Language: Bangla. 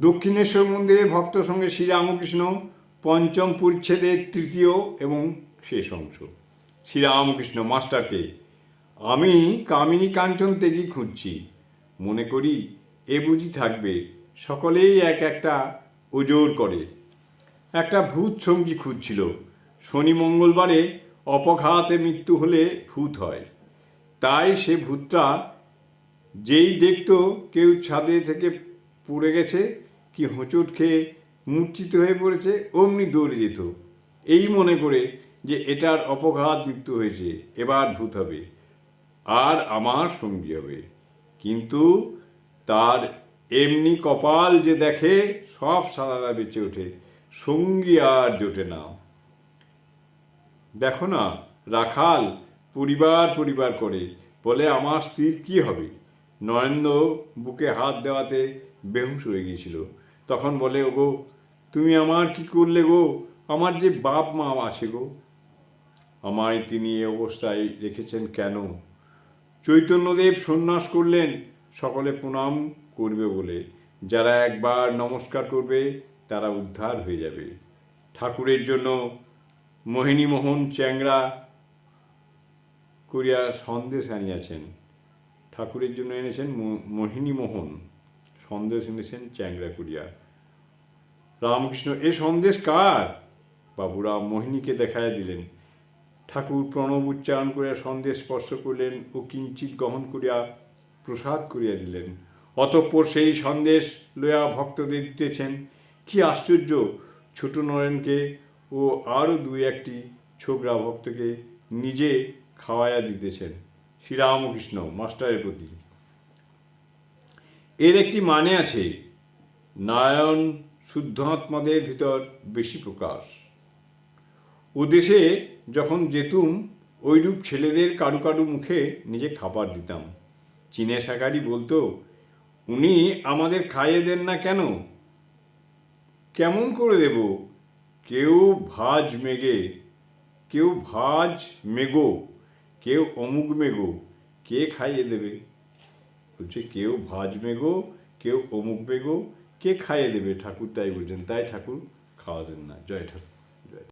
দক্ষিণেশ্বর মন্দিরে ভক্ত সঙ্গে শ্রীরামকৃষ্ণ পঞ্চম পরিচ্ছেদের তৃতীয় এবং শেষ অংশ। শ্রীরামকৃষ্ণ মাস্টারকে, আমি কামিনী কাঞ্চন তেগি খুঁজছি। মনে করি এ বুঝি থাকবে, সকলেই এক একটা ওজোর করে। একটা ভূত সঙ্গী খুঁজছিল। শনি মঙ্গলবারে অপঘাতে মৃত্যু হলে ভূত হয়। তাই সে ভূতটা যেই দেখতো কেউ ছাদে থেকে পড়ে গেছে, কি হোঁচট খেয়ে মূর্ছিত হয়ে পড়েছে, অমনি দৌড়ে যেত। এই মনে করে যে এটার অপঘাত মৃত্যু হয়েছে, এবার ভূত হবে, আর আমার সঙ্গী হবে। কিন্তু তার এমনি কপাল যে দেখে, সব সারারা বেঁচে ওঠে, সঙ্গী আর জোটে না। দেখো না, রাখাল পরিবার পরিবার করে বলে, আমার স্ত্রীর কি হবে? নরেন্দ্র বুকে হাত দেওয়াতে বেহুশ হয়ে গিয়েছিল। তখন বলে, ওগো, তুমি আমার কি করলে গো? আমার যে বাপ মা আছে গো। আমায় তিনি এ অবস্থায় রেখেছেন কেন? চৈতন্যদেব সন্ন্যাস করলেন, সকলে প্রণাম করবে বলে। যারা একবার নমস্কার করবে, তারা উদ্ধার হয়ে যাবে। ঠাকুরের জন্য মোহিনীমোহন চ্যাংরা করিয়া সন্দেশ আনিয়াছেন। ঠাকুরের জন্য এনেছেন মো- মোহিনীমোহন সন্দেশ এনেছেন চ্যাংরা করিয়া। রামকৃষ্ণ, এ সন্দেশ কার? বাবুরাম মোহিনীকে দেখাইয়া দিলেন। ঠাকুর প্রণব উচ্চারণ করিয়া সন্দেশ স্পর্শ করলেন ও কিঞ্চিত গ্রহণ করিয়া প্রসাদ করিয়া দিলেন। অতঃপর সেই সন্দেশ লইয়া ভক্তদের দিতেছেন, কি আশ্চর্য! ছোট নরেনকে ও আরও দুই একটি ছোকরা ভক্তকে নিজে খাওয়াইয়া দিতেছেন। শ্রীরামকৃষ্ণ, মাস্টারের প্রতি। এর একটি মানে আছে, নারায়ণ শুদ্ধাত্মাদের ভিতর বেশি প্রকাশ। ও দেশে যখন যেতুম ওইরূপ ছেলেদের কারু কারু মুখে নিজে খাবার দিতাম। চীনে শাকারি বলতো, উনি আমাদের খাইয়ে দেন না কেন? কেমন করে দেব? কেউ ভাজ মেগে, কেউ ভাজ মেগো, কেউ অমুক মেগো। কে খাইয়ে দেবে? বলছে, কেউ ভাজ মেগো কেউ অমুক মেগো কে খাইয়ে দেবে? ঠাকুর তাই বলছেন, তাই ঠাকুর খাওয়া দেন না। জয় ঠাকুর।